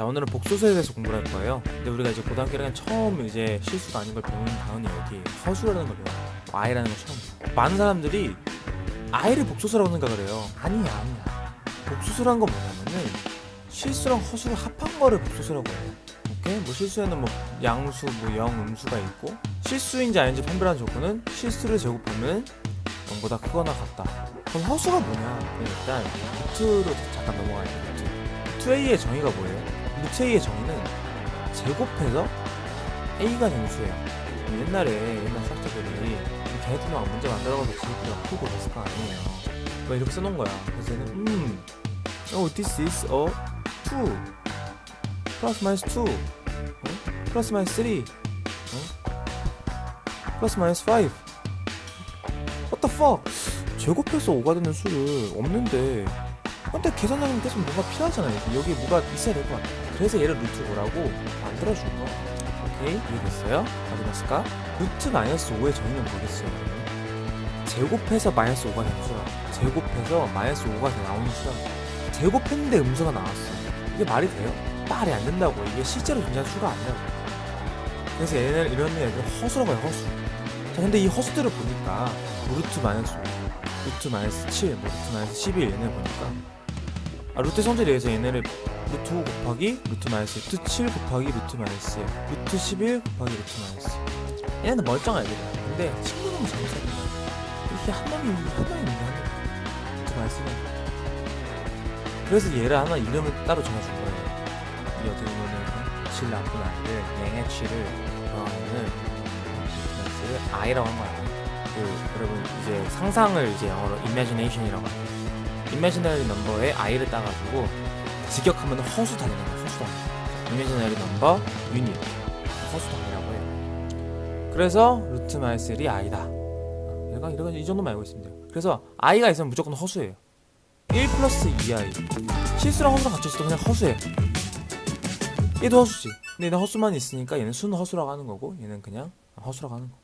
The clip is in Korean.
자, 오늘은 복소수에 대해서 공부를 할 거예요. 근데 우리가 이제 고등학교 1학년 처음 이제 실수가 아닌 걸 배우는 단원이 여기 허수라는 걸 배워요. I라는 걸 처음. 많은 사람들이 I를 복소수라고 생각을 해요. 아니야, 아니야. 복소수란 건 뭐냐면은 실수랑 허수를 합한 거를 복소수라고 해요. 오케이? 뭐 실수에는 뭐 양수, 뭐 영, 음수가 있고 실수인지 아닌지 판별하는 조건은 실수를 제곱하면 0보다 크거나 같다. 그럼 허수가 뭐냐? 일단 루트로 잠깐 넘어가야 돼. 루트. 루트 A의 정의가 뭐예요? A의 정의는 제곱해서 A가 정수예요. 옛날에 옛날 수학자들이 걔네들만 문제 만들어가서 지구가 풀고 그랬을 거 아니에요. 막 이렇게 써놓은 거야. 그래서 얘는 음, oh this is a 2 플러스 마이너스 2 어? 플러스 마이너스 3 어? 플러스 마이너스 5 What the fuck? 제곱해서 5가 되는 수를 없는데 근데 계산하는 계속 뭐가 필요하잖아요. 여기 뭐가 있어야 될 것 같아. 그래서 얘를 루트 5라고 만들어준 거. 오케이? 이해됐어요? 확인했을까? 루트 마이너스 5의 정의는 뭐겠어요? 제곱해서 마이너스 5가 되는 수라. 제곱해서 마이너스 5가 나오는 수라. 제곱했는데 음수가 나왔어. 이게 말이 돼요? 말이 안 된다고. 이게 실제로 존재하는 수가 아니라고. 그래서 얘네들 이런 애들 허수라고 해요, 허수. 자, 근데 이 허수들을 보니까 뭐 루트 마이너스 5, 루트 마이너스 7, 뭐 루트 마이너스 11 얘네 보니까 아, 루트 성질에 의해서 얘네를 루트 5 곱하기 루트 마이너스 루트 7 곱하기 루트 마이너스 루트 11 곱하기 루트 마이너스 얘네는 멀쩡한 애들이야 근데 친구는 잘못하는 거야 이게 한 놈이 한 있는데 한 놈. 루트 마이너스는 그래서 얘를 하나 이름을 따로 정해준 거예요 이 어떻게 보면은 질 나쁜 아이를 양해치를 좋아하는 루트 마이너스를 I라고 한 거야. 그 여러분 이제 상상을 이제 영어로 imagination이라고 해요 이미지너리 넘버에 i를 따가지고 직역하면 허수단이라는 거예요. 허수단. 이미지너리 넘버 유닛. 허수단이라고 해요. 그래서 루트 마이너스 1이 i다. 어, 얘가 이런 이 정도만 알고 돼요. 그래서 i가 있으면 무조건 허수예요. 1 플러스 2i. 실수랑 허수랑 같이 있어도 그냥 허수예요. 얘도 허수지. 근데 얘는 허수만 있으니까 얘는 순 허수라고 하는 거고 얘는 그냥 허수라고 하는 거.